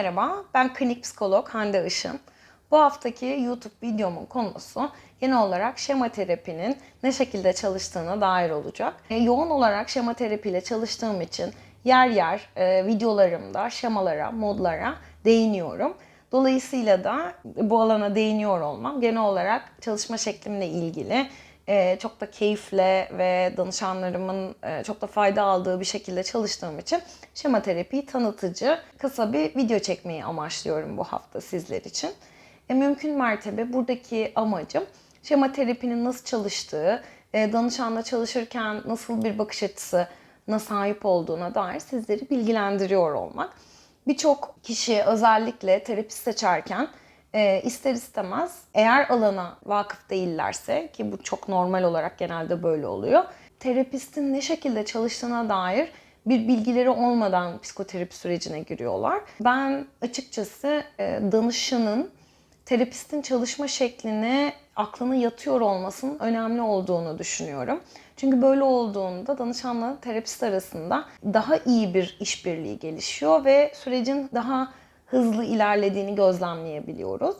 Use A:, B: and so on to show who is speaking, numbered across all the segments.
A: merhaba, ben klinik psikolog Hande Işın. Bu haftaki YouTube videomun konusu genel olarak şema terapinin ne şekilde çalıştığına dair olacak. E, yoğun olarak şema terapiyle çalıştığım için yer yer e, videolarımda şemalara, modlara değiniyorum. Dolayısıyla da bu alana değiniyor olmam genel olarak çalışma şeklimle ilgili e, çok da keyifle ve danışanlarımın e, çok da fayda aldığı bir şekilde çalıştığım için şema terapiyi tanıtıcı kısa bir video çekmeyi amaçlıyorum bu hafta sizler için. E, mümkün mertebe buradaki amacım şema terapinin nasıl çalıştığı, e, danışanla çalışırken nasıl bir bakış açısına sahip olduğuna dair sizleri bilgilendiriyor olmak. Birçok kişi özellikle terapist seçerken e, ister istemez eğer alana vakıf değillerse ki bu çok normal olarak genelde böyle oluyor. Terapistin ne şekilde çalıştığına dair bir bilgileri olmadan psikoterapi sürecine giriyorlar. Ben açıkçası e, danışanın terapistin çalışma şekline aklına yatıyor olmasının önemli olduğunu düşünüyorum. Çünkü böyle olduğunda danışanla terapist arasında daha iyi bir işbirliği gelişiyor ve sürecin daha hızlı ilerlediğini gözlemleyebiliyoruz.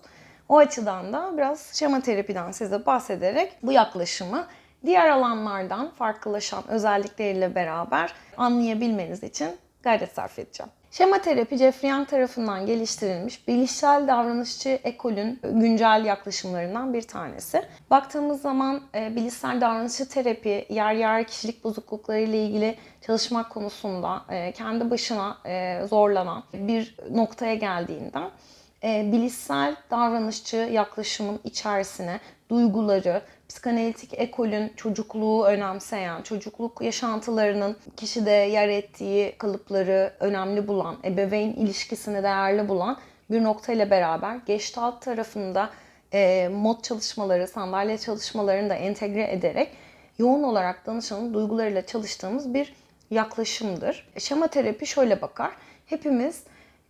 A: O açıdan da biraz şema terapiden size bahsederek bu yaklaşımı diğer alanlardan farklılaşan özellikleriyle beraber anlayabilmeniz için gayret sarf edeceğim. Şema terapi Jeffrey Young tarafından geliştirilmiş bilişsel davranışçı ekolün güncel yaklaşımlarından bir tanesi. Baktığımız zaman e, bilişsel davranışçı terapi yer yer kişilik bozuklukları ile ilgili çalışmak konusunda e, kendi başına e, zorlanan bir noktaya geldiğinden e, bilişsel davranışçı yaklaşımın içerisine duyguları, psikanalitik ekolün çocukluğu önemseyen, çocukluk yaşantılarının kişide yer ettiği kalıpları önemli bulan, ebeveyn ilişkisini değerli bulan bir noktayla beraber Gestalt tarafında e, mod çalışmaları, sandalye çalışmalarını da entegre ederek yoğun olarak danışanın duygularıyla çalıştığımız bir yaklaşımdır. Şema terapi şöyle bakar. Hepimiz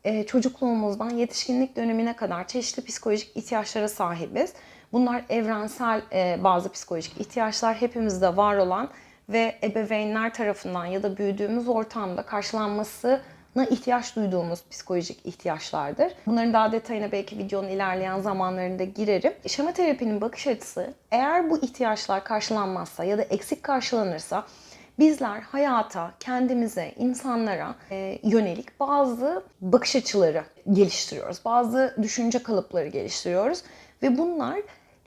A: e, çocukluğumuzdan yetişkinlik dönemine kadar çeşitli psikolojik ihtiyaçlara sahibiz. Bunlar evrensel e, bazı psikolojik ihtiyaçlar hepimizde var olan ve ebeveynler tarafından ya da büyüdüğümüz ortamda karşılanmasına ihtiyaç duyduğumuz psikolojik ihtiyaçlardır. Bunların daha detayına belki videonun ilerleyen zamanlarında girerim. Şema terapinin bakış açısı eğer bu ihtiyaçlar karşılanmazsa ya da eksik karşılanırsa bizler hayata, kendimize, insanlara e, yönelik bazı bakış açıları geliştiriyoruz. Bazı düşünce kalıpları geliştiriyoruz ve bunlar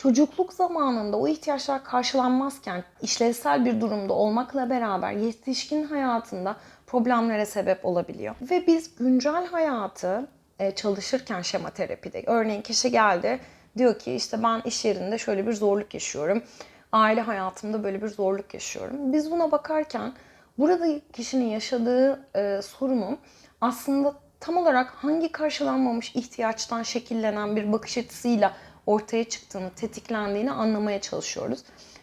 A: çocukluk zamanında o ihtiyaçlar karşılanmazken işlevsel bir durumda olmakla beraber yetişkin hayatında problemlere sebep olabiliyor. Ve biz güncel hayatı e, çalışırken şema terapide örneğin kişi geldi diyor ki işte ben iş yerinde şöyle bir zorluk yaşıyorum. Aile hayatımda böyle bir zorluk yaşıyorum. Biz buna bakarken burada kişinin yaşadığı e, sorunun aslında tam olarak hangi karşılanmamış ihtiyaçtan şekillenen bir bakış açısıyla ortaya çıktığını, tetiklendiğini anlamaya çalışıyoruz.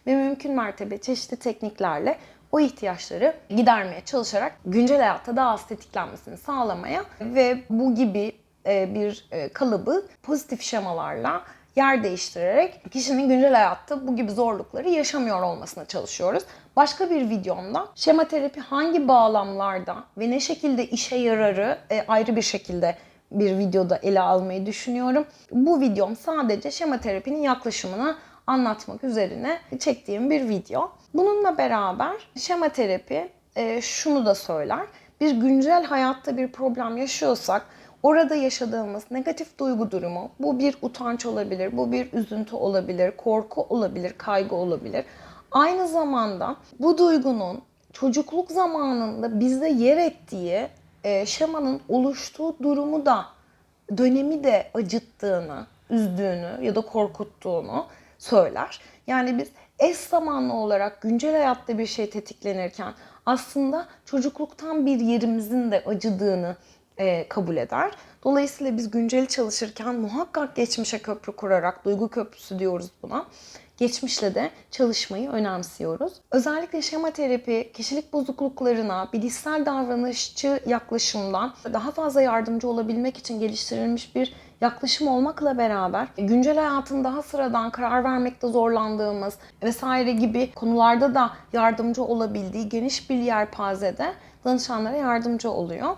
A: Ve mümkün mertebe çeşitli tekniklerle o ihtiyaçları gidermeye çalışarak güncel hayatta daha az tetiklenmesini sağlamaya ve bu gibi e, bir e, kalıbı pozitif şemalarla yer değiştirerek kişinin güncel hayatta bu gibi zorlukları yaşamıyor olmasına çalışıyoruz. Başka bir videomda şema terapi hangi bağlamlarda ve ne şekilde işe yararı e, ayrı bir şekilde bir videoda ele almayı düşünüyorum. Bu videom sadece şema terapinin yaklaşımını anlatmak üzerine çektiğim bir video. Bununla beraber şema terapi e, şunu da söyler. Bir güncel hayatta bir problem yaşıyorsak orada yaşadığımız negatif duygu durumu bu bir utanç olabilir, bu bir üzüntü olabilir, korku olabilir, kaygı olabilir. Aynı zamanda bu duygunun çocukluk zamanında bizde yer ettiği e, şemanın oluştuğu durumu da dönemi de acıttığını, üzdüğünü ya da korkuttuğunu söyler. Yani biz eş zamanlı olarak güncel hayatta bir şey tetiklenirken aslında çocukluktan bir yerimizin de acıdığını e, kabul eder. Dolayısıyla biz günceli çalışırken muhakkak geçmişe köprü kurarak, duygu köprüsü diyoruz buna, geçmişle de çalışmayı önemsiyoruz. Özellikle şema terapi kişilik bozukluklarına bilişsel davranışçı yaklaşımdan daha fazla yardımcı olabilmek için geliştirilmiş bir yaklaşım olmakla beraber güncel hayatın daha sıradan karar vermekte zorlandığımız vesaire gibi konularda da yardımcı olabildiği geniş bir yelpazede danışanlara yardımcı oluyor.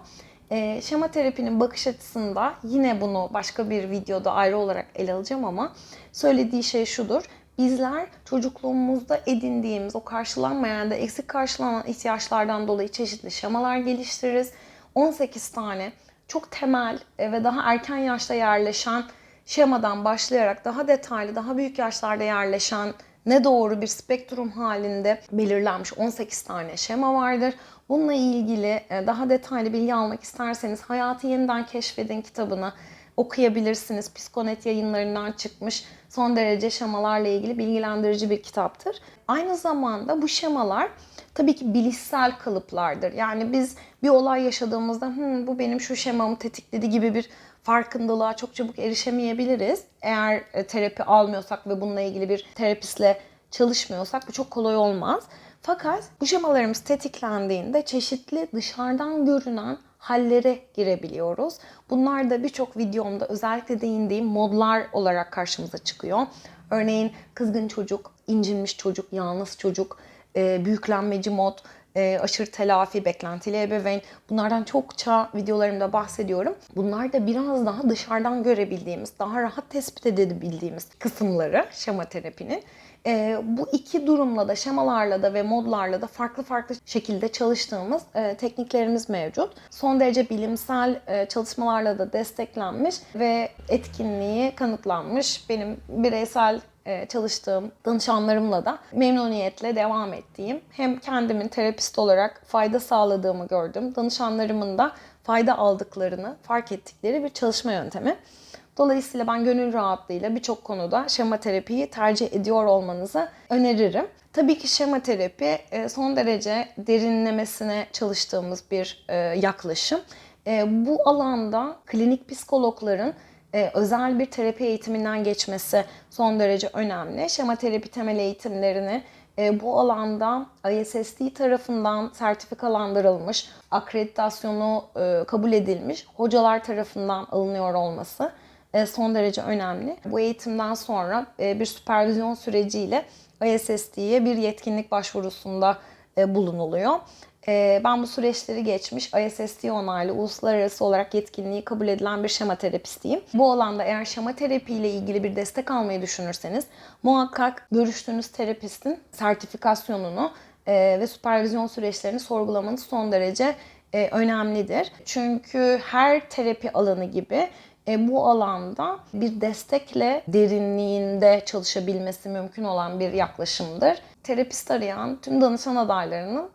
A: E, şema terapinin bakış açısında yine bunu başka bir videoda ayrı olarak ele alacağım ama söylediği şey şudur. Bizler çocukluğumuzda edindiğimiz o karşılanmayan da eksik karşılanan ihtiyaçlardan dolayı çeşitli şemalar geliştiririz. 18 tane çok temel e, ve daha erken yaşta yerleşen şemadan başlayarak daha detaylı, daha büyük yaşlarda yerleşen ne doğru bir spektrum halinde belirlenmiş 18 tane şema vardır. Bununla ilgili e, daha detaylı bilgi almak isterseniz Hayatı Yeniden Keşfedin kitabını okuyabilirsiniz. Psikonet yayınlarından çıkmış son derece şemalarla ilgili bilgilendirici bir kitaptır. Aynı zamanda bu şemalar tabii ki bilişsel kalıplardır. Yani biz bir olay yaşadığımızda Hı, bu benim şu şemamı tetikledi gibi bir farkındalığa çok çabuk erişemeyebiliriz. Eğer e, terapi almıyorsak ve bununla ilgili bir terapistle çalışmıyorsak bu çok kolay olmaz. Fakat bu şemalarımız tetiklendiğinde çeşitli dışarıdan görünen hallere girebiliyoruz. Bunlar da birçok videomda özellikle değindiğim modlar olarak karşımıza çıkıyor. Örneğin kızgın çocuk, incinmiş çocuk, yalnız çocuk, e, büyüklenmeci mod, e, aşırı telafi, beklentili ebeveyn. Bunlardan çokça videolarımda bahsediyorum. Bunlar da biraz daha dışarıdan görebildiğimiz, daha rahat tespit edebildiğimiz kısımları şema terapinin. E, bu iki durumla da şemalarla da ve modlarla da farklı farklı şekilde çalıştığımız e, tekniklerimiz mevcut. Son derece bilimsel e, çalışmalarla da desteklenmiş ve etkinliği kanıtlanmış. Benim bireysel e, çalıştığım danışanlarımla da memnuniyetle devam ettiğim hem kendimin terapist olarak fayda sağladığımı gördüm. Danışanlarımın da fayda aldıklarını fark ettikleri bir çalışma yöntemi. Dolayısıyla ben gönül rahatlığıyla birçok konuda şema terapiyi tercih ediyor olmanızı öneririm. Tabii ki şema terapi e, son derece derinlemesine çalıştığımız bir e, yaklaşım. Bu alanda klinik psikologların e, özel bir terapi eğitiminden geçmesi son derece önemli. Şema terapi temel eğitimlerini e, bu alanda ISSD tarafından sertifikalandırılmış, akreditasyonu e, kabul edilmiş hocalar tarafından alınıyor olması e, son derece önemli. Bu eğitimden sonra e, bir süpervizyon süreciyle ISSD'ye bir yetkinlik başvurusunda e, bulunuluyor. Ben bu süreçleri geçmiş ISSD onaylı uluslararası olarak yetkinliği kabul edilen bir şema terapistiyim. Bu alanda eğer şema terapi ile ilgili bir destek almayı düşünürseniz muhakkak görüştüğünüz terapistin sertifikasyonunu e, ve süpervizyon süreçlerini sorgulamanız son derece e, önemlidir. Çünkü her terapi alanı gibi e, bu alanda bir destekle derinliğinde çalışabilmesi mümkün olan bir yaklaşımdır. Terapist arayan tüm danışan adaylarının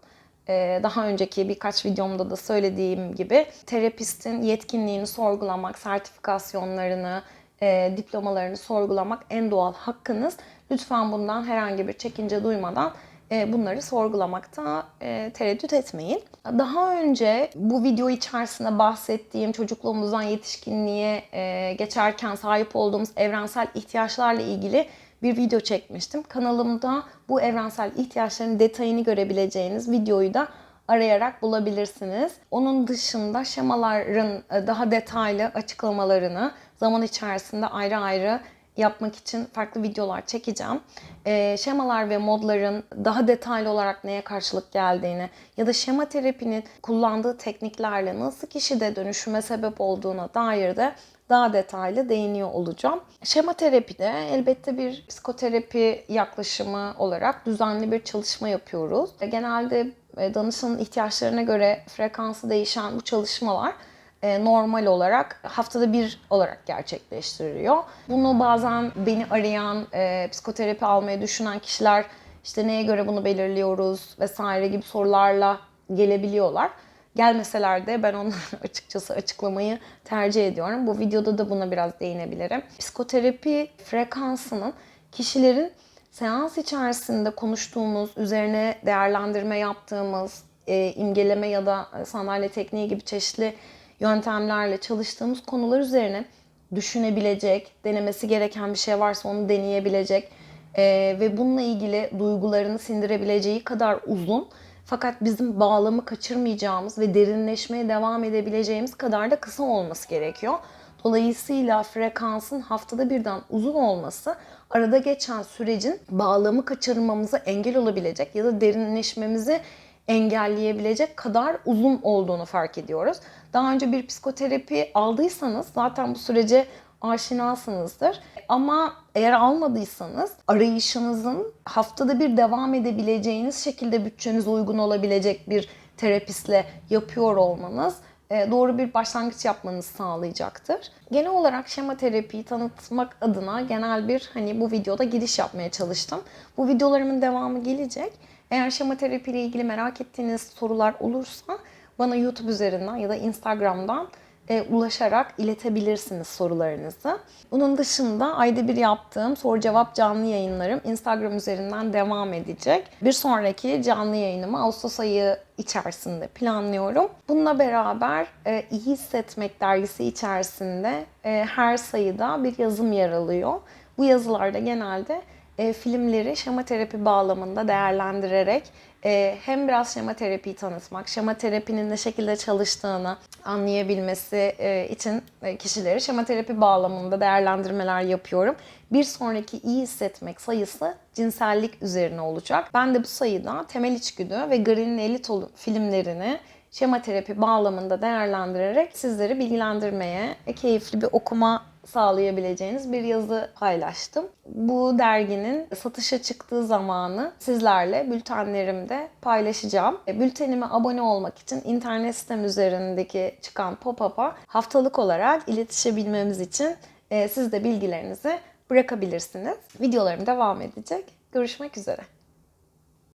A: ee, daha önceki birkaç videomda da söylediğim gibi terapistin yetkinliğini sorgulamak, sertifikasyonlarını, e, diplomalarını sorgulamak en doğal hakkınız. Lütfen bundan herhangi bir çekince duymadan e, bunları sorgulamakta e, tereddüt etmeyin. Daha önce bu video içerisinde bahsettiğim çocukluğumuzdan yetişkinliğe geçerken sahip olduğumuz evrensel ihtiyaçlarla ilgili bir video çekmiştim. Kanalımda bu evrensel ihtiyaçların detayını görebileceğiniz videoyu da arayarak bulabilirsiniz. Onun dışında şemaların e, daha detaylı açıklamalarını zaman içerisinde ayrı ayrı yapmak için farklı videolar çekeceğim. E, şemalar ve modların daha detaylı olarak neye karşılık geldiğini ya da şema terapinin kullandığı tekniklerle nasıl kişide dönüşüme sebep olduğuna dair de daha detaylı değiniyor olacağım. Şema terapide elbette bir psikoterapi yaklaşımı olarak düzenli bir çalışma yapıyoruz. Genelde e, danışanın ihtiyaçlarına göre frekansı değişen bu çalışmalar normal olarak haftada bir olarak gerçekleştiriliyor. Bunu bazen beni arayan, e, psikoterapi almayı düşünen kişiler işte neye göre bunu belirliyoruz vesaire gibi sorularla gelebiliyorlar. Gelmeseler de ben onları açıkçası açıklamayı tercih ediyorum. Bu videoda da buna biraz değinebilirim. Psikoterapi frekansının kişilerin seans içerisinde konuştuğumuz, üzerine değerlendirme yaptığımız, e, imgeleme ya da sandalye tekniği gibi çeşitli yöntemlerle çalıştığımız konular üzerine düşünebilecek, denemesi gereken bir şey varsa onu deneyebilecek e, ve bununla ilgili duygularını sindirebileceği kadar uzun fakat bizim bağlamı kaçırmayacağımız ve derinleşmeye devam edebileceğimiz kadar da kısa olması gerekiyor. Dolayısıyla frekansın haftada birden uzun olması arada geçen sürecin bağlamı kaçırmamıza engel olabilecek ya da derinleşmemizi engelleyebilecek kadar uzun olduğunu fark ediyoruz. Daha önce bir psikoterapi aldıysanız zaten bu sürece aşinasınızdır. Ama eğer almadıysanız arayışınızın haftada bir devam edebileceğiniz şekilde bütçenize uygun olabilecek bir terapistle yapıyor olmanız e, doğru bir başlangıç yapmanızı sağlayacaktır. Genel olarak şema terapiyi tanıtmak adına genel bir hani bu videoda giriş yapmaya çalıştım. Bu videolarımın devamı gelecek. Eğer şema terapi ile ilgili merak ettiğiniz sorular olursa bana YouTube üzerinden ya da Instagram'dan e, ulaşarak iletebilirsiniz sorularınızı. Bunun dışında ayda bir yaptığım soru cevap canlı yayınlarım Instagram üzerinden devam edecek. Bir sonraki canlı yayınımı Ağustos ayı içerisinde planlıyorum. Bununla beraber e, İyi Hissetmek dergisi içerisinde e, her sayıda bir yazım yer alıyor. Bu yazılarda genelde e, filmleri şema terapi bağlamında değerlendirerek e, hem biraz şema terapiyi tanıtmak, şema terapinin ne şekilde çalıştığını anlayabilmesi e, için e, kişileri şema terapi bağlamında değerlendirmeler yapıyorum. Bir sonraki iyi hissetmek sayısı cinsellik üzerine olacak. Ben de bu sayıda temel içgüdü ve Green'in elit filmlerini şema terapi bağlamında değerlendirerek sizleri bilgilendirmeye, keyifli bir okuma sağlayabileceğiniz bir yazı paylaştım. Bu derginin satışa çıktığı zamanı sizlerle bültenlerimde paylaşacağım. E, Bültenime abone olmak için internet sitem üzerindeki çıkan pop-up'a haftalık olarak iletişebilmemiz için e, siz de bilgilerinizi bırakabilirsiniz. Videolarım devam edecek. Görüşmek üzere.